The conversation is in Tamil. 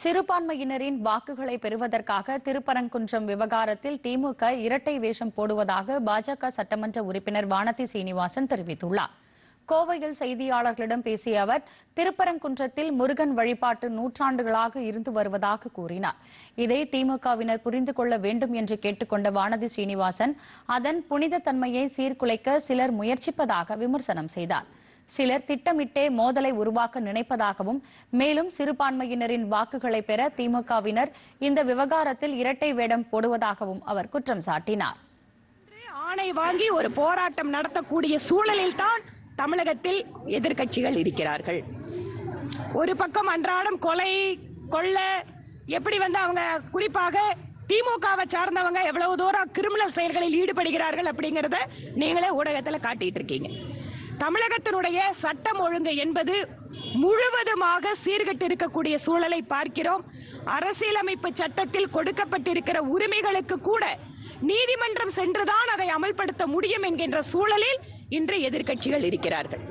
சிறுபான்மையினரின் வாக்குகளை பெறுவதற்காக திருப்பரங்குன்றம் விவகாரத்தில் திமுக இரட்டை வேஷம் போடுவதாக பாஜக சட்டமன்ற உறுப்பினர் வானதி சீனிவாசன் தெரிவித்துள்ளார். கோவையில் செய்தியாளர்களிடம் பேசிய அவர் திருப்பரங்குன்றத்தில் முருகன் வழிபாட்டு நூற்றாண்டுகளாக இருந்து வருவதாக கூறினார். இதை திமுகவினர் புரிந்து கொள்ள வேண்டும் என்று கேட்டுக்கொண்ட வானதி சீனிவாசன் அதன் புனித தன்மையை சீர்குலைக்க சிலர் முயற்சிப்பதாக விமர்சனம் செய்தார். சிலர் திட்டமிட்டே மோதலை உருவாக்க நினைப்பதாகவும் மேலும் சிறுபான்மையினரின் வாக்குகளை பெற திமுகவினர் இந்த விவகாரத்தில் இரட்டை வேடம் போடுவதாகவும் அவர் குற்றம் சாட்டினார். ஆணை வாங்கி ஒரு போராட்டம் நடத்தக்கூடிய சூழலில் தான் தமிழகத்தில் எதிர்க்கட்சிகள் இருக்கிறார்கள். ஒரு பக்கம் அன்றாடம் கொலை கொள்ள எப்படி வந்து அவங்க குறிப்பாக திமுகவை சார்ந்தவங்க எவ்வளவு தூரம் கிரிமினல் செயல்களில் ஈடுபடுகிறார்கள் அப்படிங்கறத நீங்களே ஊடகத்தில் காட்டிட்டு இருக்கீங்க. தமிழகத்தினுடைய சட்டம் ஒழுங்கு என்பது முழுவதுமாக சீர்கெட்டு இருக்கக்கூடிய சூழலை பார்க்கிறோம். அரசியலமைப்பு சட்டத்தில் கொடுக்கப்பட்டிருக்கிற உரிமைகளுக்கு கூட நீதிமன்றம் சென்றுதான் அதை அமல்படுத்த முடியும் என்கின்ற சூழலில் இன்று எதிர்க்கட்சிகள் இருக்கிறார்கள்.